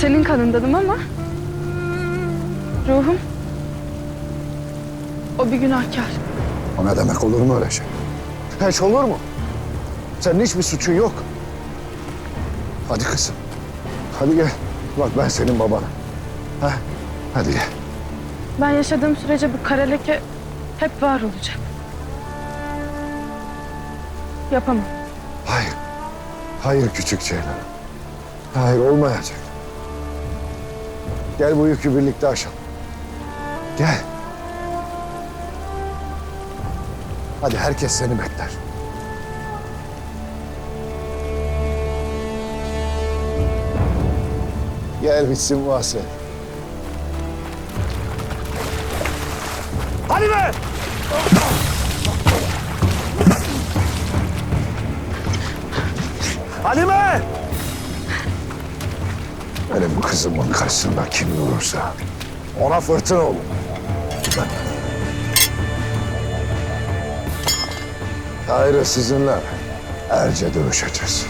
senin kanındanım ama ruhum o bir günahkar. O ne demek olur mu öyle şey? Hiç olur mu? Senin hiçbir suçun yok. Hadi kızım. Hadi gel. Bak ben senin babanım. Ha? Hadi gel. Ben yaşadığım sürece bu kara leke hep var olacak. Yapamam. Hayır. Hayır küçük Ceylan. Hayır olmayacak. Gel bu yükü birlikte aşalım. Gel. Hadi herkes seni bekler. Gel bitsin bu hasret. Hadi be! Kızımın karşısında kim durursa ona fırtına olur. Hayır sizinle erce dövüşeceğiz.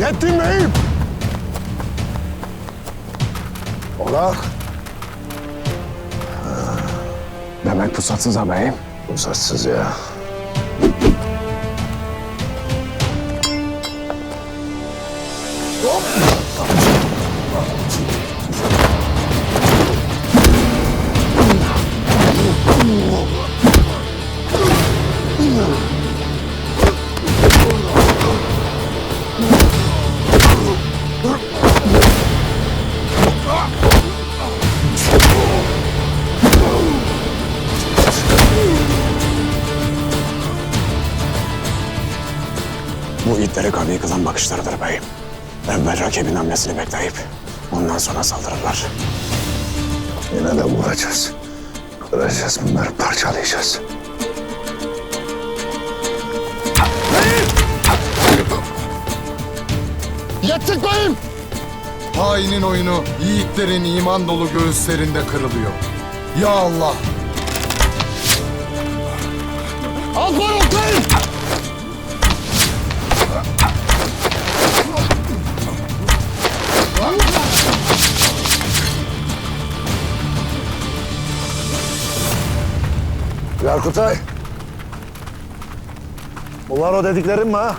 Yettin beyim. Ola. Demek pusatsız ha beyim. Pusatsız ya. İtleri kanıyı kılan bakışlarıdır beyim. Evvel rakibin hamlesini bekleyip ondan sonra saldırırlar. Yine de vuracağız. Kıracağız bunları parçalayacağız. Yettik beyim. Hainin oyunu yiğitlerin iman dolu göğüslerinde kırılıyor. Ya Allah! Al var Yarkutay. Bunlar o dediklerin mi ha?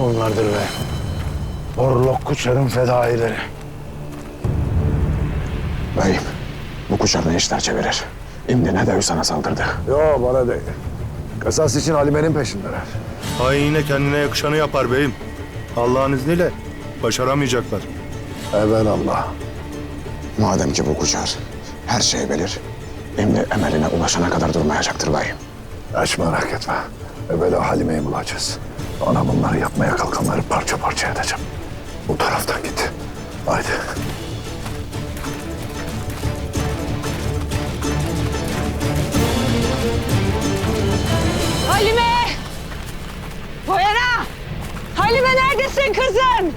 Onlardır be. Orlok Kuçer'in fedaileri. Beyim, bu kuşar ne işler çevirir? İmdi ne de sana saldırdı. Yo bana değil. Kasas için Halime'nin peşindeler. Hain yine kendine yakışanı yapar beyim. Allah'ın izniyle başaramayacaklar. Evelallah. Madem ki bu kuşar her şeyi bilir, İmdi emeline ulaşana kadar durmayacaktır beyim. Hiç merak etme. Evvela Halime'yi bulacağız. Ona bunları yapmaya kalkanları parça parça edeceğim. Bu taraftan git. Haydi. Halime! Koyana! Halime neredesin kızım?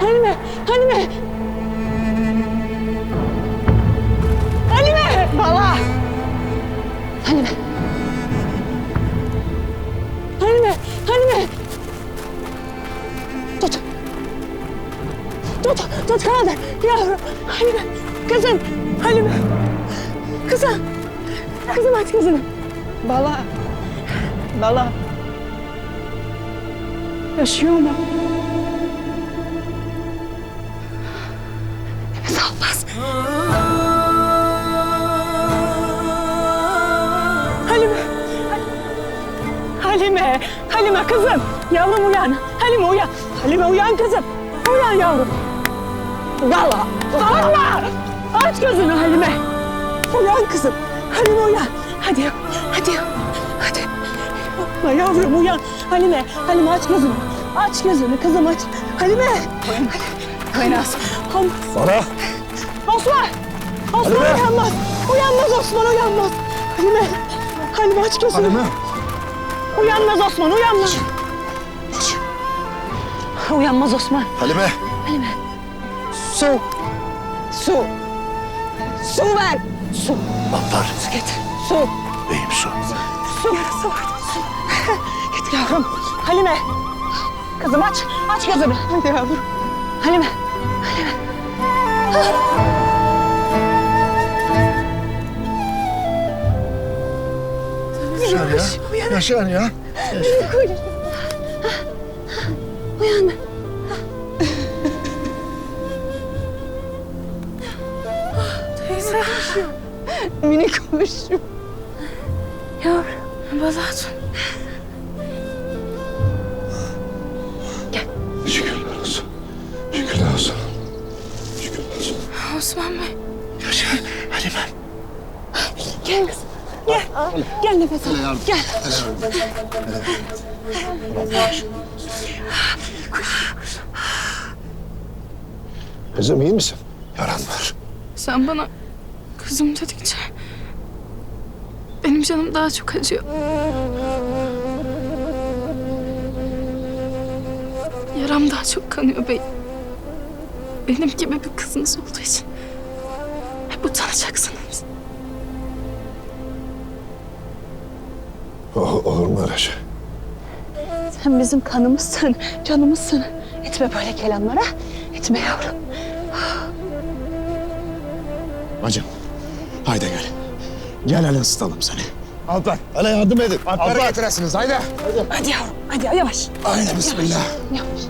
Halime. Halime. Halime. Bala. Halime. Halime. Halime. Tut. Tut. Tut kaldır. Yavrum. Halime. Kızım. Halime. Kızım. Kızım aç gözünü. Bala. Bala. Yaşıyor mu? Almaz. Halime. Halime. Halime kızım. Yavrum uyan. Halime uyan. Halime uyan kızım. Uyan yavrum. Bala. Bağırma. Aç gözünü Halime. Uyan kızım. Halime uyan. Hadi. Hadi. Hadi. Yapma yavrum uyan. Halime. Halime aç gözünü. Aç gözünü kızım aç. Halime. Kaynas. Bana. Osman. Osman Halime. uyanmaz. Uyanmaz Osman uyanmaz. Halime. Halime aç gözünü. Halime. Uyanmaz Osman uyanmaz. Uyanmaz Osman. Halime. Su. Su. Su ver. Su. Mantar. Su getir. Su. Beyim su. Su. Su. Su. Getir yavrum. Halime. Kızım aç. Aç gözünü. Hadi yavrum. Halime. Halime. Yaşar ya. Yaşar ya. Uyan. Teyze. Minik kuşum. Yavrum. Bazatun. Şükürler olsun. Şükürler olsun. Şükürler olsun. Osman Bey. Yaşar. Halime. Gel kızım. Gel. Gel nefes al. Gel. Kızım iyi misin? Yaran var. Sen bana kızım dedikçe benim canım daha çok acıyor. Yaram daha çok kanıyor bey. Benim gibi bir kızınız olduğu için hep utanacaksınız. O, olur mu öyle şey? Sen bizim kanımızsın, canımızsın. Etme böyle kelamlara. Etme yavrum. Bacım, haydi gel. Gel hele ısıtalım seni. Alper. Hele yardım edin. Alper'i getiresiniz. Haydi. Hadi yavrum. Hadi yavaş. Haydi bismillah. Yavaş.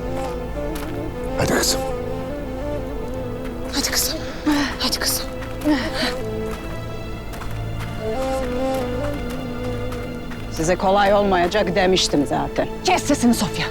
Hadi kızım. Size kolay olmayacak demiştim zaten. Kes sesini Sofya.